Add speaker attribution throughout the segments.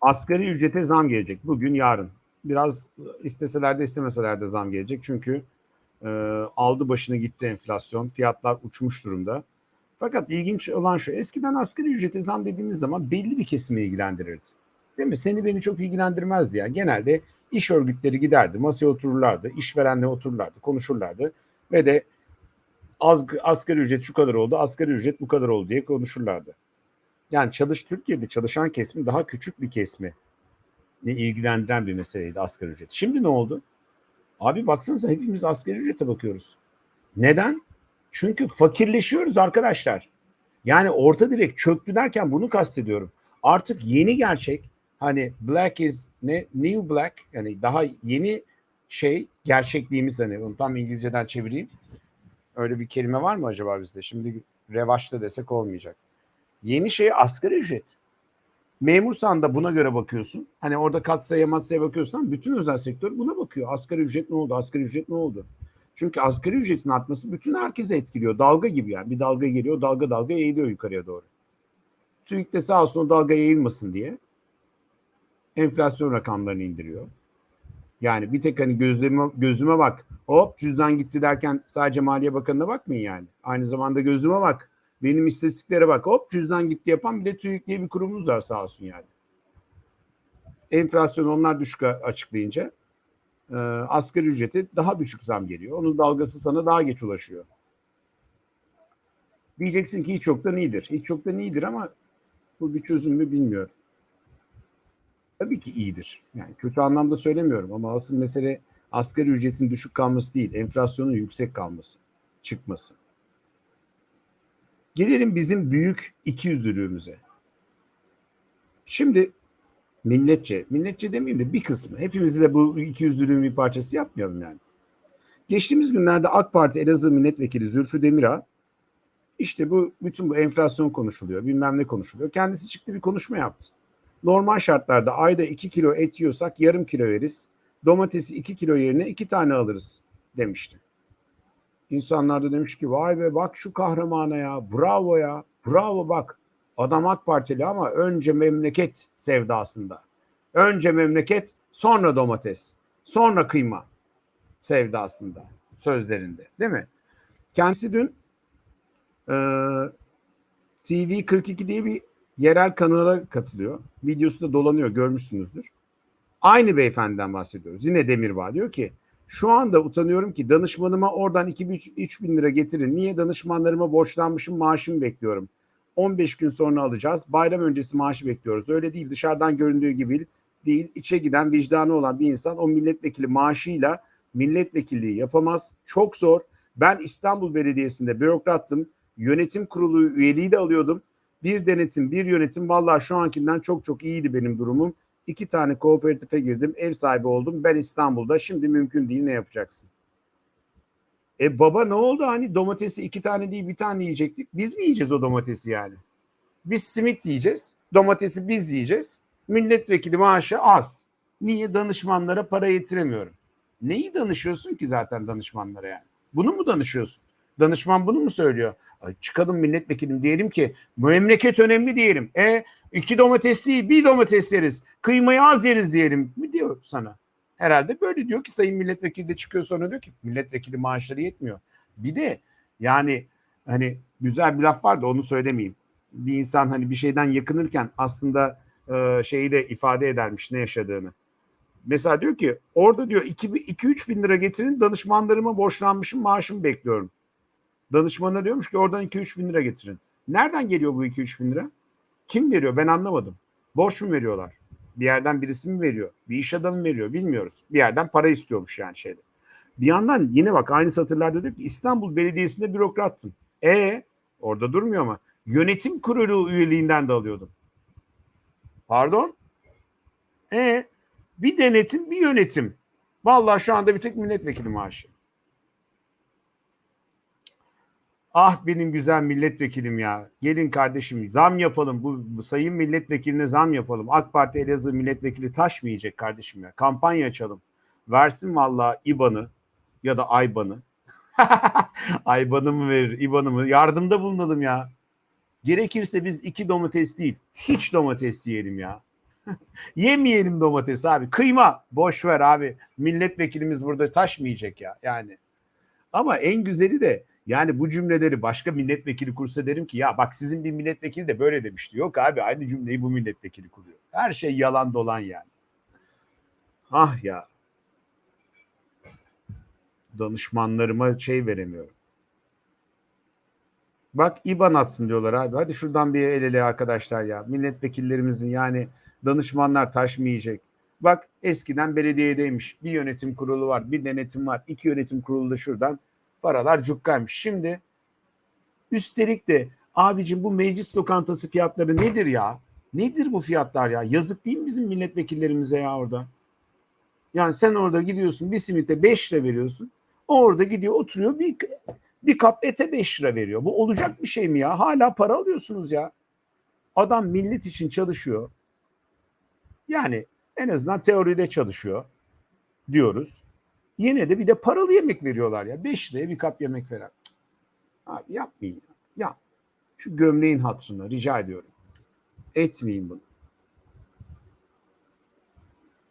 Speaker 1: Asgari ücrete zam gelecek. Bugün yarın. Biraz isteseler de istemeseler de zam gelecek. Çünkü e, aldı başını gitti enflasyon. Fiyatlar uçmuş durumda. Fakat ilginç olan şu. Eskiden asgari ücrete zam dediğimiz zaman belli bir kesimi ilgilendirirdi. Değil mi? Seni beni çok ilgilendirmezdi ya. Genelde iş örgütleri giderdi. Masaya otururlardı. işverenle otururlardı. Konuşurlardı. Ve de az, asgari ücret şu kadar oldu. Asgari ücret bu kadar oldu diye konuşurlardı. Yani çalış Türkiye'de çalışan kesimi daha küçük bir kesmi ne ilgilendiren bir meseleydi asgari ücret. Şimdi ne oldu? Abi baksanıza hepimiz asgari ücrete bakıyoruz. Neden? Çünkü fakirleşiyoruz arkadaşlar. Yani orta direk çöktü derken bunu kastediyorum. Artık yeni gerçek hani black is ne new black yani daha yeni şey gerçekliğimiz hani onu tam İngilizceden çevireyim. Öyle bir kelime var mı acaba bizde? Şimdi revaçta desek olmayacak. Yeni şey asgari ücret. Memursan da buna göre bakıyorsun. Hani orada katsaya matsaya bakıyorsun ama bütün özel sektör buna bakıyor. Asgari ücret ne oldu? Asgari ücret ne oldu? Çünkü asgari ücretin artması bütün herkese etkiliyor. Dalga gibi yani. Bir dalga geliyor, dalga dalga eğiliyor yukarıya doğru. TÜİK de sağ olsun o dalga eğilmesin diye enflasyon rakamlarını indiriyor. Yani bir tek hani gözlüğüme, gözüme bak hop cüzdan gitti derken sadece Maliye Bakanı'na bakmayın yani. Aynı zamanda gözüme bak benim istatistiklere bak hop cüzdan gitti yapan bir de TÜİK diye bir kurumumuz var sağ olsun yani. Enflasyon onlar düşük açıklayınca e, asgari ücreti daha düşük zam geliyor. Onun dalgası sana daha geç ulaşıyor. Diyeceksin ki hiç yoktan iyidir. Hiç yoktan iyidir ama bu bir çözüm mü bilmiyorum. Tabii ki iyidir. Yani kötü anlamda söylemiyorum ama asıl mesele asgari ücretin düşük kalması değil, enflasyonun yüksek kalması, çıkması. Gelelim bizim büyük iki yüzlülüğümüze. Şimdi milletçe, milletçe demeyeyim de bir kısmı. Hepimizi de bu iki yüzlülüğün bir parçası yapmayalım yani. Geçtiğimiz günlerde AK Parti Elazığ Milletvekili Zülfü Demirağ işte bu bütün bu enflasyon konuşuluyor, bilmem ne konuşuluyor. Kendisi çıktı bir konuşma yaptı. Normal şartlarda ayda 2 kilo et yiyorsak yarım kilo yeriz. Domatesi 2 kilo yerine 2 tane alırız demişti. İnsanlar da demiş ki vay be bak şu kahramana ya bravo ya bravo bak adam AK Partili ama önce memleket sevdasında. Önce memleket sonra domates sonra kıyma sevdasında sözlerinde değil mi? Kendisi dün e, TV 42 diye bir yerel kanala katılıyor. Videosu da dolanıyor görmüşsünüzdür. Aynı beyefendiden bahsediyoruz. Yine Demirbağ diyor ki şu anda utanıyorum ki danışmanıma oradan 2-3 bin lira getirin. Niye danışmanlarıma borçlanmışım maaşımı bekliyorum. 15 gün sonra alacağız. Bayram öncesi maaşı bekliyoruz. Öyle değil dışarıdan göründüğü gibi değil. İçe giden vicdanı olan bir insan o milletvekili maaşıyla milletvekilliği yapamaz. Çok zor. Ben İstanbul Belediyesi'nde bürokrattım. Yönetim kurulu üyeliği de alıyordum. Bir denetim, bir yönetim. Vallahi şu ankinden çok çok iyiydi benim durumum. İki tane kooperatife girdim. Ev sahibi oldum. Ben İstanbul'da. Şimdi mümkün değil. Ne yapacaksın? E baba ne oldu? Hani domatesi iki tane değil bir tane yiyecektik. Biz mi yiyeceğiz o domatesi yani? Biz simit yiyeceğiz. Domatesi biz yiyeceğiz. Milletvekili maaşı az. Niye danışmanlara para yetiremiyorum? Neyi danışıyorsun ki zaten danışmanlara yani? Bunu mu danışıyorsun? Danışman bunu mu söylüyor? Ay çıkalım milletvekilim diyelim ki memleket önemli diyelim. E iki domates değil bir domates yeriz. Kıymayı az yeriz diyelim mi diyor sana. Herhalde böyle diyor ki sayın milletvekili de çıkıyor sonra diyor ki milletvekili maaşları yetmiyor. Bir de yani hani güzel bir laf var da onu söylemeyeyim. Bir insan hani bir şeyden yakınırken aslında e, şeyi de ifade edermiş ne yaşadığını. Mesela diyor ki orada diyor 2-3 bin lira getirin danışmanlarıma borçlanmışım maaşımı bekliyorum. Danışmana diyormuş ki oradan 2-3 bin lira getirin. Nereden geliyor bu 2-3 bin lira? Kim veriyor ben anlamadım. Borç mu veriyorlar? Bir yerden birisi mi veriyor? Bir iş adamı mı veriyor? Bilmiyoruz. Bir yerden para istiyormuş yani şeyde. Bir yandan yine bak aynı satırlarda diyor ki İstanbul Belediyesi'nde bürokrattım. E orada durmuyor ama yönetim kurulu üyeliğinden de alıyordum. Pardon? E bir denetim bir yönetim. Vallahi şu anda bir tek milletvekili maaşı. Ah benim güzel milletvekilim ya. Gelin kardeşim zam yapalım. Bu, bu sayın milletvekiline zam yapalım. AK Parti Elazığ milletvekili taşmayacak kardeşim ya. Kampanya açalım. Versin valla İBAN'ı ya da AYBAN'ı. AYBAN'ı mı verir, İBAN'ı mı? Yardımda bulunalım ya. Gerekirse biz iki domates değil, hiç domates yiyelim ya. Yemeyelim domates abi. Kıyma. Boş ver abi. Milletvekilimiz burada taş mı yiyecek ya? Yani. Ama en güzeli de yani bu cümleleri başka milletvekili kursa derim ki ya bak sizin bir milletvekili de böyle demişti. Yok abi aynı cümleyi bu milletvekili kuruyor. Her şey yalan dolan yani. Ah ya. Danışmanlarıma şey veremiyorum. Bak İBAN atsın diyorlar abi. Hadi şuradan bir el ele arkadaşlar ya. Milletvekillerimizin yani danışmanlar taş mı yiyecek? Bak eskiden belediyedeymiş. Bir yönetim kurulu var, bir denetim var. iki yönetim kurulu da şuradan paralar cukkaymış. Şimdi üstelik de abicim bu meclis lokantası fiyatları nedir ya? Nedir bu fiyatlar ya? Yazık değil mi bizim milletvekillerimize ya orada? Yani sen orada gidiyorsun bir simite 5 lira veriyorsun. Orada gidiyor oturuyor bir bir kap ete 5 lira veriyor. Bu olacak bir şey mi ya? Hala para alıyorsunuz ya. Adam millet için çalışıyor. Yani en azından teoride çalışıyor diyoruz. Yine de bir de paralı yemek veriyorlar ya. 5 liraya bir kap yemek veren. Abi yapmayın ya. Yap. Şu gömleğin hatırına rica ediyorum. Etmeyin bunu.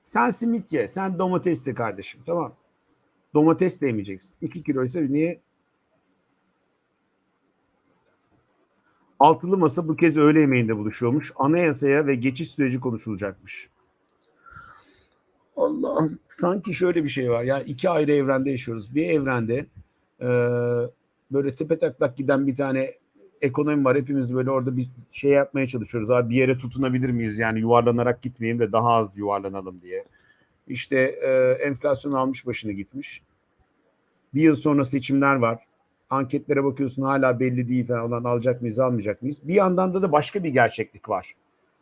Speaker 1: Sen simit ye. Sen domates ye kardeşim. Tamam. Domates de yemeyeceksin. 2 kilo ise niye? Altılı masa bu kez öğle yemeğinde buluşuyormuş. Anayasaya ve geçiş süreci konuşulacakmış. Allah'ım. Sanki şöyle bir şey var. Ya iki ayrı evrende yaşıyoruz. Bir evrende e, böyle tepe taklak giden bir tane ekonomi var. Hepimiz böyle orada bir şey yapmaya çalışıyoruz. Abi bir yere tutunabilir miyiz? Yani yuvarlanarak gitmeyelim de daha az yuvarlanalım diye. İşte e, enflasyon almış başını gitmiş. Bir yıl sonra seçimler var. Anketlere bakıyorsun hala belli değil falan alacak mıyız almayacak mıyız? Bir yandan da da başka bir gerçeklik var.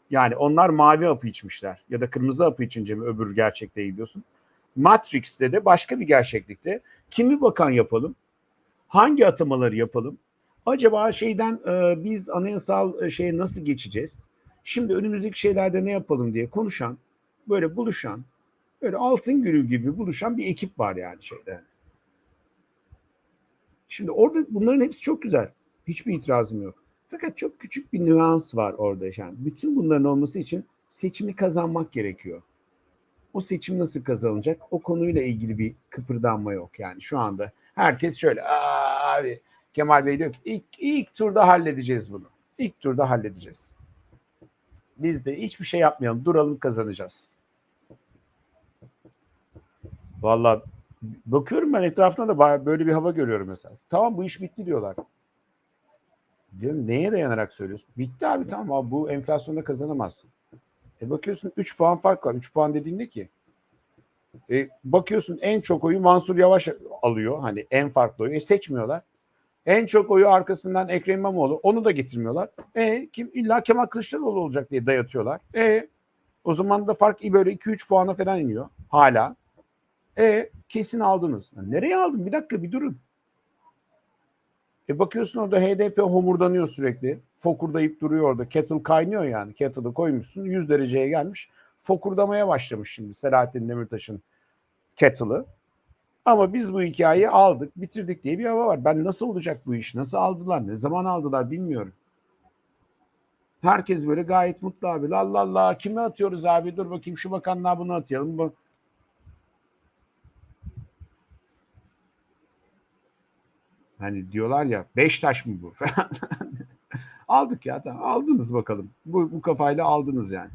Speaker 1: Yani onlar mavi hapı içmişler ya da kırmızı hapı içince mi öbür gerçekliğe gidiyorsun? Matrix'te de başka bir gerçeklikte kimi bakan yapalım? Hangi atamaları yapalım? Acaba şeyden e, biz anayasal e, şeye nasıl geçeceğiz? Şimdi önümüzdeki şeylerde ne yapalım diye konuşan, böyle buluşan, böyle altın gülü gibi buluşan bir ekip var yani şeyde. Şimdi orada bunların hepsi çok güzel. Hiçbir itirazım yok. Fakat çok küçük bir nüans var orada. Yani bütün bunların olması için seçimi kazanmak gerekiyor. O seçim nasıl kazanılacak? O konuyla ilgili bir kıpırdanma yok yani şu anda. Herkes şöyle "Aa, abi Kemal Bey diyor ki ilk, ilk turda halledeceğiz bunu. İlk turda halledeceğiz. Biz de hiçbir şey yapmayalım. Duralım kazanacağız. Vallahi bakıyorum ben etrafında da böyle bir hava görüyorum mesela. Tamam bu iş bitti diyorlar. Diyorum neye dayanarak söylüyorsun? Bitti abi tamam abi bu enflasyonda kazanamazsın. E bakıyorsun 3 puan fark var. 3 puan dediğinde ki e bakıyorsun en çok oyu Mansur Yavaş alıyor. Hani en farklı oyu. E seçmiyorlar. En çok oyu arkasından Ekrem İmamoğlu. Onu da getirmiyorlar. E kim illa Kemal Kılıçdaroğlu olacak diye dayatıyorlar. E o zaman da fark böyle 2-3 puana falan iniyor. Hala. E kesin aldınız. Nereye aldın? Bir dakika bir durun. E bakıyorsun orada HDP homurdanıyor sürekli. Fokurdayıp duruyor orada. Kettle kaynıyor yani. Kettle'ı koymuşsun 100 dereceye gelmiş. Fokurdamaya başlamış şimdi Selahattin Demirtaş'ın kettle'ı. Ama biz bu hikayeyi aldık, bitirdik diye bir hava var. Ben nasıl olacak bu iş? Nasıl aldılar? Ne zaman aldılar bilmiyorum. Herkes böyle gayet mutlu abi. Allah Allah kime atıyoruz abi? Dur bakayım şu bakanlığa bunu atayalım. Bu... Hani diyorlar ya beş taş mı bu falan. Aldık ya tamam aldınız bakalım. Bu, bu kafayla aldınız yani.